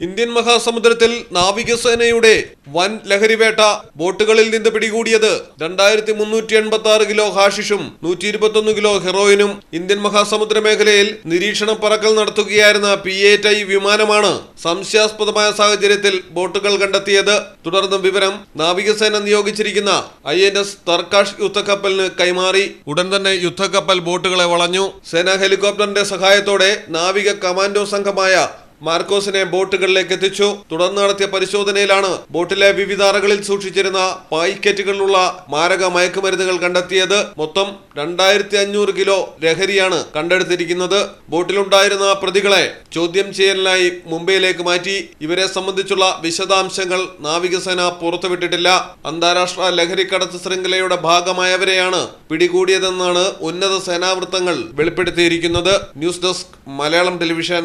Indian മഹാസമുദ്രത്തിൽ നാവികസേനയുടെ വൻ ലഹരിവേട്ട ബോട്ടുകളിൽ നിന്ന് പിടികൂടിയത് രണ്ടായിരത്തി മുന്നൂറ്റി എൺപത്തി ആറ് കിലോ ഹാഷിഷും നൂറ്റി ഇരുപത്തൊന്ന് കിലോ ഹെറോയിനും ഇന്ത്യൻ മഹാസമുദ്ര മേഖലയിൽ നിരീക്ഷണ പറക്കൽ നടത്തുകയായിരുന്ന പി എ ടൈ വിമാനമാണ് സംശയാസ്പദമായ സാഹചര്യത്തിൽ ബോട്ടുകൾ കണ്ടെത്തിയത്. തുടർന്ന് വിവരം നാവികസേന നിയോഗിച്ചിരിക്കുന്ന ഐ എൻ എസ് തർക്കാഷ് യുദ്ധക്കപ്പലിന് കൈമാറി. ഉടൻ തന്നെ യുദ്ധക്കപ്പൽ ബോട്ടുകളെ വളഞ്ഞു. സേനാ ഹെലികോപ്റ്ററിന്റെ സഹായത്തോടെ നാവിക കമാൻഡോ സംഘമായ മാർക്കോസിനെ ബോട്ടുകളിലേക്ക് എത്തിച്ചു. തുടർന്ന് നടത്തിയ പരിശോധനയിലാണ് ബോട്ടിലെ വിവിധ അറകളിൽ സൂക്ഷിച്ചിരുന്ന പായ്ക്കറ്റുകളിലുള്ള മാരക മയക്കുമരുന്നുകൾ കണ്ടെത്തിയത്. മൊത്തം രണ്ടായിരത്തി അഞ്ഞൂറ് കിലോ ലഹരിയാണ് കണ്ടെടുത്തിരിക്കുന്നത്. ബോട്ടിലുണ്ടായിരുന്ന പ്രതികളെ ചോദ്യം ചെയ്യലിനായി മുംബൈയിലേക്ക് മാറ്റി. ഇവരെ സംബന്ധിച്ചുള്ള വിശദാംശങ്ങൾ നാവികസേന പുറത്തുവിട്ടിട്ടില്ല. അന്താരാഷ്ട്ര ലഹരിക്കടത്ത് ശൃംഖലയുടെ ഭാഗമായവരെയാണ് പിടികൂടിയതെന്നാണ് ഉന്നത സേനാവൃത്തങ്ങൾ വെളിപ്പെടുത്തിയിരിക്കുന്നത്. News desk Malayalam television.